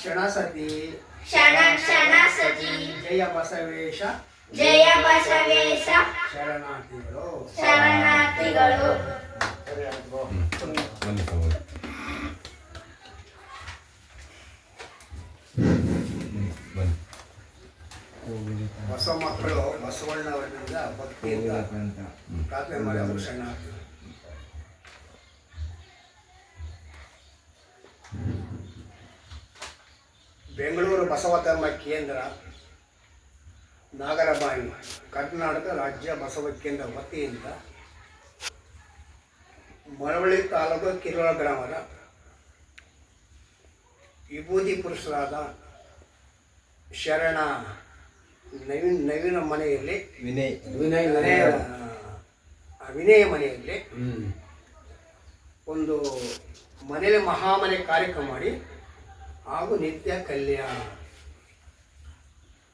ಕ್ಷಣ ಕ್ಷಣಸತಿ ಕ್ಷಣ ಕ್ಷಣ ಸತಿ ಜಯ ಬಸವೇಶ ಜಯ ಬಸವೇಶ ಶರಣಾರ್ಥಿಗಳು ಶರಣಾರ್ಥಿಗಳು ಹೊಸ ಮಕ್ಕಳು ಬಸವಣ್ಣವರಿಂದ ಭಕ್ತಿಯಿಂದ ಪ್ರಾರ್ಥನೆ ಮಾಡಿ ಅವರು ಶರಣಾರ್ಥಿಗಳು ಬೆಂಗಳೂರು ಬಸವ ಧರ್ಮ ಕೇಂದ್ರ ನಾಗರಬಾಯಿ ಕರ್ನಾಟಕ ರಾಜ್ಯ ಬಸವ ಕೇಂದ್ರ ವತಿಯಿಂದ ಮಳವಳ್ಳಿ ತಾಲೂಕು ಕಿರೋಳ ಗ್ರಾಮದ ವಿಭೂತಿ ಪುರುಷರಾದ ಶರಣ ನವೀನ್ ನವೀನ ಮನೆಯಲ್ಲಿ ವಿನಯ್. ವಿನಯ ಆ, ವಿನಯ ಮನೆಯಲ್ಲಿ ಒಂದು ಮನೆಯಲ್ಲಿ ಮಹಾಮನೆ ಕಾರ್ಯಕ್ರಮ ಮಾಡಿ ಹಾಗೂ ನಿತ್ಯ ಕಲ್ಯಾಣ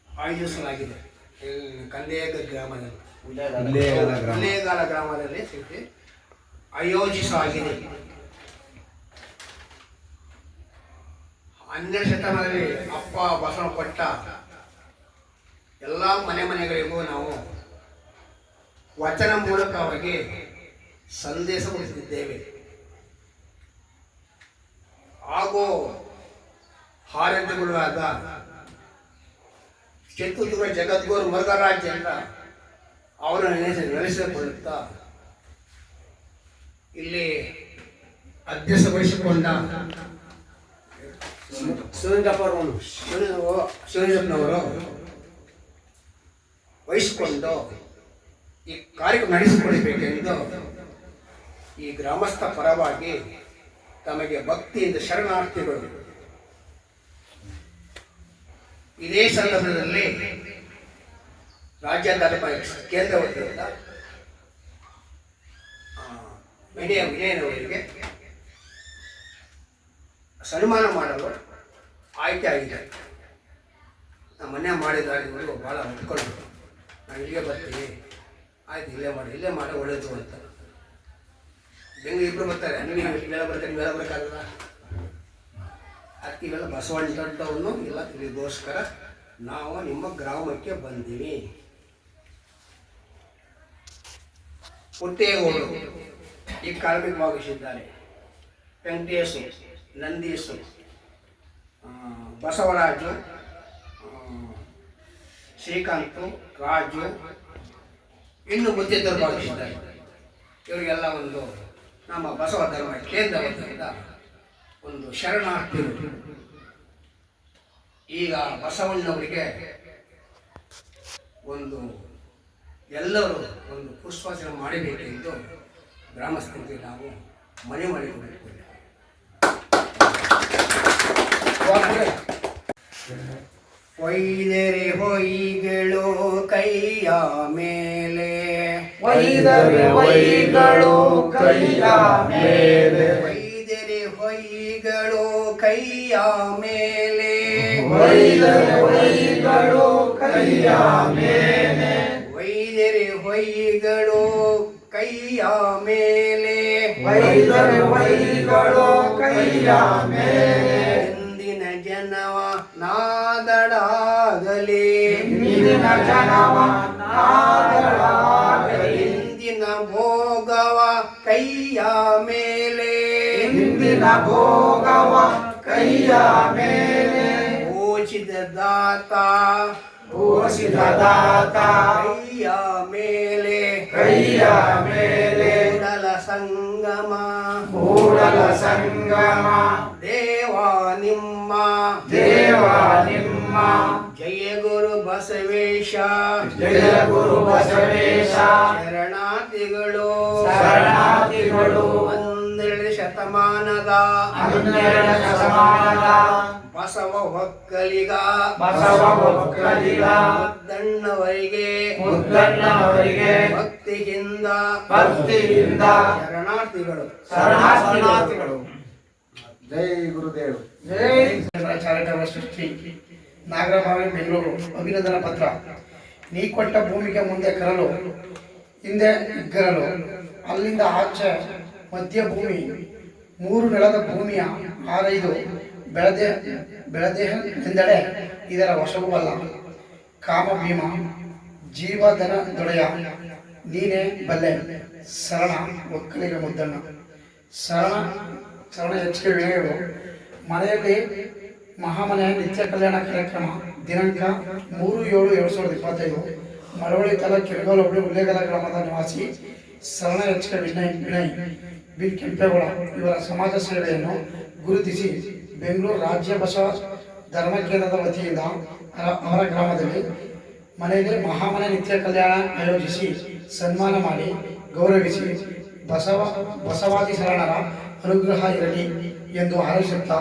ಆಯೋಜಿಸಲಾಗಿದೆ. ಕಂದೇಗ ಗ್ರಾಮದಲ್ಲಿ. ಕಂದೇಗಾಲ ಗ್ರಾಮ. ಕೊಂದೇಗಾಲ ಗ್ರಾಮದಲ್ಲಿ ಸ್ಥಿತಿ ಆಯೋಜಿಸಲಾಗಿದೆ. ಹನ್ನೆರಡು ಶತಮಾನದಲ್ಲಿ ಅಪ್ಪ ಬಸವ ಕೊಟ್ಟ ಎಲ್ಲ ಮನೆ ಮನೆಗಳಿಗೂ ನಾವು ವಚನ ಮೂಲಕವಾಗಿ ಸಂದೇಶ ಕೊಡುತ್ತಿದ್ದೇವೆ ಹಾಗೂ ಹಾರಂತಗಳಾದ ಚಿತ್ರದುರ್ಗ ಜಗದ್ಗುರು ಮುರುಘರಾಜ್ ಅಂತ ಅವರನ್ನು ನೆನೆಸಿ ಇಲ್ಲಿ ಇಲ್ಲಿ ಅಧ್ಯಕ್ಷವಹಿಸಿಕೊಂಡ ಸುರೇಂದ್ರಪ್ಪನವರು ವಹಿಸಿಕೊಂಡು ಈ ಕಾರ್ಯಕ್ರಮ ನಡೆಸಿಕೊಳ್ಳಬೇಕೆಂದು ಈ ಗ್ರಾಮಸ್ಥ ಪರವಾಗಿ ತಮಗೆ ಭಕ್ತಿಯಿಂದ ಶರಣಾರ್ಥಿಗಳು ಇದೇ ಸಂದರ್ಭದಲ್ಲಿ ರಾಜ್ಯಾಧಾರ ಕೇಂದ್ರ ವತಿಯಿಂದ ವಿನಯ, ವಿನಯನವರಿಗೆ ಸನ್ಮಾನ ಮಾಡಲು ಆಯ್ಕೆ ಆಗಿದೆ. ನಮ್ಮ ಮನೆ ನೋಡಿ ಭಾಳ ಒಪ್ಕೊಂಡು ನಾನು ಇಲ್ಲಿಗೆ ಬರ್ತೀನಿ. ಆಯ್ತು, ಇಲ್ಲೇ ಮಾಡಿ ಇಲ್ಲೇ ಮಾಡಿ, ಒಳ್ಳೇದು ಅಂತ. ಬೆಂಗಳೂರು ಇಬ್ಬರು ಬರ್ತಾರೆ. ನೀವು ಇಲ್ಲೆಲ್ಲ ಬರ್ತಾರೆ ನೀವೆಲ್ಲ ಬರೋಕ್ಕಾಗಲ್ಲ ಇವೆಲ್ಲ ಬಸವಣ್ಣ ದೊಡ್ಡವನ್ನು ಇಲ್ಲ ತಿಳಿಗೋಸ್ಕರ ನಾವು ನಿಮ್ಮ ಗ್ರಾಮಕ್ಕೆ ಬಂದೀವಿ. ಪುಟ್ಟೇಗೌಡರು ಈ ಕಾರ್ಮಿಕ ಭಾಗಿಸಿದ್ದಾರೆ ವೆಂಕಟೇಶು, ನಂದೀಶು ಬಸವರಾಜು ಶ್ರೀಕಾಂತ್, ರಾಜು, ಇನ್ನು ಮುದ್ದಿದ್ದರು ಭಾಗಿಸಿದ್ದಾರೆ ಇವರಿಗೆಲ್ಲ ಒಂದು ನಮ್ಮ ಬಸವ ಧರ್ಮ ಕೇಂದ್ರ ಒಂದು ಶರಣಾರ್ಥಿಗಳು ಈಗ ಬಸವಣ್ಣವರಿಗೆ ಒಂದು ಎಲ್ಲರೂ ಒಂದು ಪುಷ್ಪಾರ್ಚನೆ ಮಾಡಬೇಕೆಂದು ಗ್ರಾಮಸ್ಥರಿಗೆ ನಾವು ಮನೆ ಮನೆ ಒಯ್ದರೆ ಹೊಯ್ಗಳು ಕೈಯ ಮೇಲೆ. ಒಯ್ದರೆ ಹೊಯ್ಗಳು ಕೈಯ ಮೇಲೆ. ಕೈಯ ಮೇಲೆ ಒಯ್ದರೆ ಹೊಯ್ಗಳು ಕೈಯ ಮೇಲೆ. ಒಯ್ದರೆ ಹೊಯ್ಗಳು ಕೈಯ ಮೇಲೆ ಒಯ್ದರೆ ಹೊಯ್ಗಳು ಕೈಯ ಮೇಲೆ. ಎಂದಿನ ಜನವ ನಾದಡಾಗಲಿ ಇಂದಿನ ಜನವ ನಾದಡಾಗಲಿ. ಇಂದಿನ ಭೋಗವ ಕೈಯ ಮೇಲೆ ಇಂದಿನ ಭೋಗವ ಕೈಯ ಮೇಲೆ. ಓಚಿದ ದಾತ. ಓಚಿದ ದಾತ. ಕೈಯ ಮೇಲೆ. ಕೈಯ ಮೇಲೆ. ಕೂಡಲ ಸಂಗಮ. ಕೂಡಲ ಸಂಗಮ. ದೇವ ನಿಮ್ಮ. ದೇವ ನಿಮ್ಮ. ಜಯ ಗುರು ಬಸವೇಶ. ಜಯ ಗುರು ಬಸವೇಶ. ಶತಮಾನದ ಹನ್ನೆರಡ ಶತಮಾನದ ಬಸವ ಹೊಕ್ಕಲಿಗ ಬಸವ ಹೊಕ್ಕಲಿಗ ಮುದ್ದಣ್ಣವರಿಗೆ. ಮುದ್ದಣ್ಣವರಿಗೆ. ಭಕ್ತಿಯಿಂದ. ಭಕ್ತಿಯಿಂದ. ಶರಣಾರ್ಥಿಗಳು. ಶರಣಾರ್ಥಿಗಳು. ಜೈ ಗುರುದೇವ್. ಜೈ ಚಾರಿಟಬಲ್ ಸೃಷ್ಟಿ. ನಾಗರಭಾವಿ ಬೆಂಗಳೂರು. ಅಭಿನಂದನಾ ಪತ್ರ. ನೀ ಕೊಟ್ಟ ಭೂಮಿಗೆ ಮುಂದೆ ಕರಲು. ಹಿಂದೆ ಇಗ್ಗರಲು. ಅಲ್ಲಿಂದ ಆಚೆ ಮಧ್ಯ ಭೂಮಿ ಮೂರು ನೆಲದ ಭೂಮಿಯ ಆರೈದು ಬೆಳದೆ ಎಂದರೆ ಇದರ ವಶವೂ ಅಲ್ಲ. ಕಾಮ ಭೀಮ ಜೀವಧನ ದೊಡೆಯ, ನೀನೇ ಬಲ್ಲೆ ಶರಣ ಒಕ್ಕಲಿಗ ಮುದ್ದಣ್ಣ. ಶರಣ ಶರಣ ಹೆಚ್ಚಿಗೆ ವಿನಯರು ಮನೆಯಲ್ಲಿ ಮಹಾಮನೆಯ ನಿತ್ಯ ಕಲ್ಯಾಣ ಕಾರ್ಯಕ್ರಮ, ದಿನಾಂಕ ಮೂರು ಏಳು ಎರಡು ಸಾವಿರದ ಇಪ್ಪತ್ತೈದು. ಮರವಳ್ಳಿ ತಾಲೂಕು ಕೆಳಗೋಲ ಉಳ್ಳೇಗಲ ಗ್ರಾಮದ ನಿವಾಸಿ ಶರಣ ಎಚ್ ವಿನಯ್ ವಿನಯ್ ಬಿ ಕೆಂಪೇಗೌಡ ಇವರ ಸಮಾಜ ಸೇವೆಯನ್ನು ಗುರುತಿಸಿ ಬೆಂಗಳೂರು ರಾಜ್ಯ ಬಸವ ಧರ್ಮ ಕೇಂದ್ರದ ವತಿಯಿಂದ ಅವರ ಗ್ರಾಮದಲ್ಲಿ ಮನೆಯಲ್ಲಿ ಮಹಾಮನೆ ನಿತ್ಯ ಕಲ್ಯಾಣ ಆಯೋಜಿಸಿ ಸನ್ಮಾನ ಮಾಡಿ ಗೌರವಿಸಿ ಬಸವ ಬಸವಾದಿ ಶರಣರ ಅನುಗ್ರಹ ಇರಲಿ ಎಂದು ಹಾರೈಸುತ್ತಾ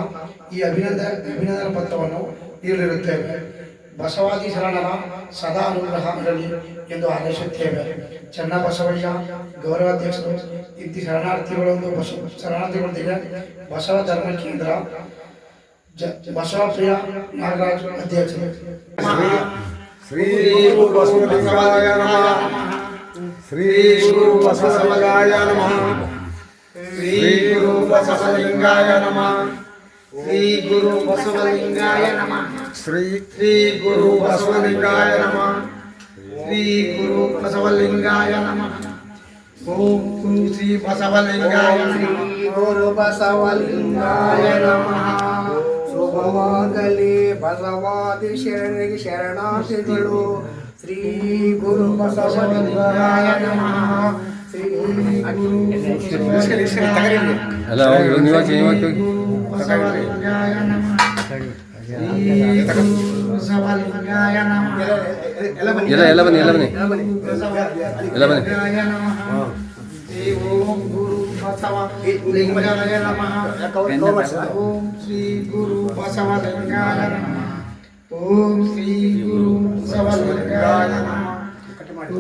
ಈ ಅಭಿನಂದನ ಅಭಿನಂದನಾ ಪತ್ರವನ್ನು ನೀಡಲಿರುತ್ತೇವೆ. ಬಸವಾದಿ ಶರಣರ ಸದಾ ಅನುಗ್ರಹ ಇರಲಿ ಎಂದು ಹಾರೈಸುತ್ತೇವೆ. ಚನ್ನಬಸವಯ್ಯ ಗೌರವಾಧ್ಯಕ್ಷರು ಇಂತಿ ಶರಣಾರ್ಥಿಗಳೊಂದು ಬಸ ಶರಣಾರ್ಥಿಗಳೊಂದಿಗೆ ಬಸವ ಧರ್ಮ ಕೇಂದ್ರ ಜ ಬಸವಪ್ರಿಯ ನಾಗರಾಜ್ ಅಧ್ಯಕ್ಷರು ಶ್ರೀ ಗುರು ಬಸವಲಿಂಗಾಯ ನಮಃ ಶ್ರೀ ಗುರು ಬಸವಲಿಂಗಾಯ ನಮಃ ಶ್ರೀ ಗುರು ಬಸವಲಿಂಗಾಯ ನಮಃ ಶ್ರೀ ಗುರು ಬಸವಲಿಂಗಾಯ ನಮಃ ಶ್ರೀ ಶ್ರೀ ಗುರು ಬಸವಲಿಂಗಾಯ ನಮಃ ಶ್ರೀ ಗುರು ಬಸವಲಿಂಗಾಯ ನಮಃ ಓಂ ಗುರು ಶ್ರೀ ಬಸವಲಿಂಗಾಯ ನಮಃ ಗುರು ಬಸವಲಿಂಗಾಯ ನಮಃ ಶುಭವಾಗಲಿ ಬಸವಾದಿ ಶರಣರಿಗೆ ಶರಣಾರ್ಥಿಗಳು ಶ್ರೀ ಗುರು ಬಸವಲಿಂಗಾಯ ನಮಃ ಶ್ರೀ ಗುರು ಅಲ್ಲ ಹೋಗಿ ನೀವು ಹಾಕಿ ನೀವು ಹಾಕಿ ಹೋಗಿ ಬಸವಲಿಂಗಾಯ ನಮಃ ಶ್ರೀ ಗುರು ಬಸವಲಿಂಗಾಯ ನಮಃ ಎಲ್ಲ ಬನ್ನಿ ಎಲ್ಲ ಎಲ್ಲ ಬನ್ನಿ ಎಲ್ಲ ಬನ್ನಿ ಎಲ್ಲ ಬನ್ನಿ. ಎಲ್ಲ ಬನ್ನಿ ಲಿಂಗಾಯ ನಮಃ ಶ್ರೀ ಓಂ ಗುರು ಬಸವಲಿಂಗಾಯ ನಮಃ ಓಂ ಶ್ರೀ ಗುರು ಬಸವಲಿಂಗಾಯ ನಮಃ ಓಂ ಶ್ರೀ ಗುರು ಬಸವಲಿಂಗಾಯ ನಮಃ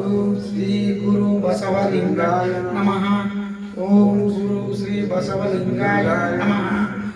ಓಂ ಶ್ರೀ ಗುರು ಬಸವಲಿಂಗಾಯ ನಮಃ ಓಂ ಗುರು ಶ್ರೀ ಬಸವಲಿಂಗಾಯ ನಮಃ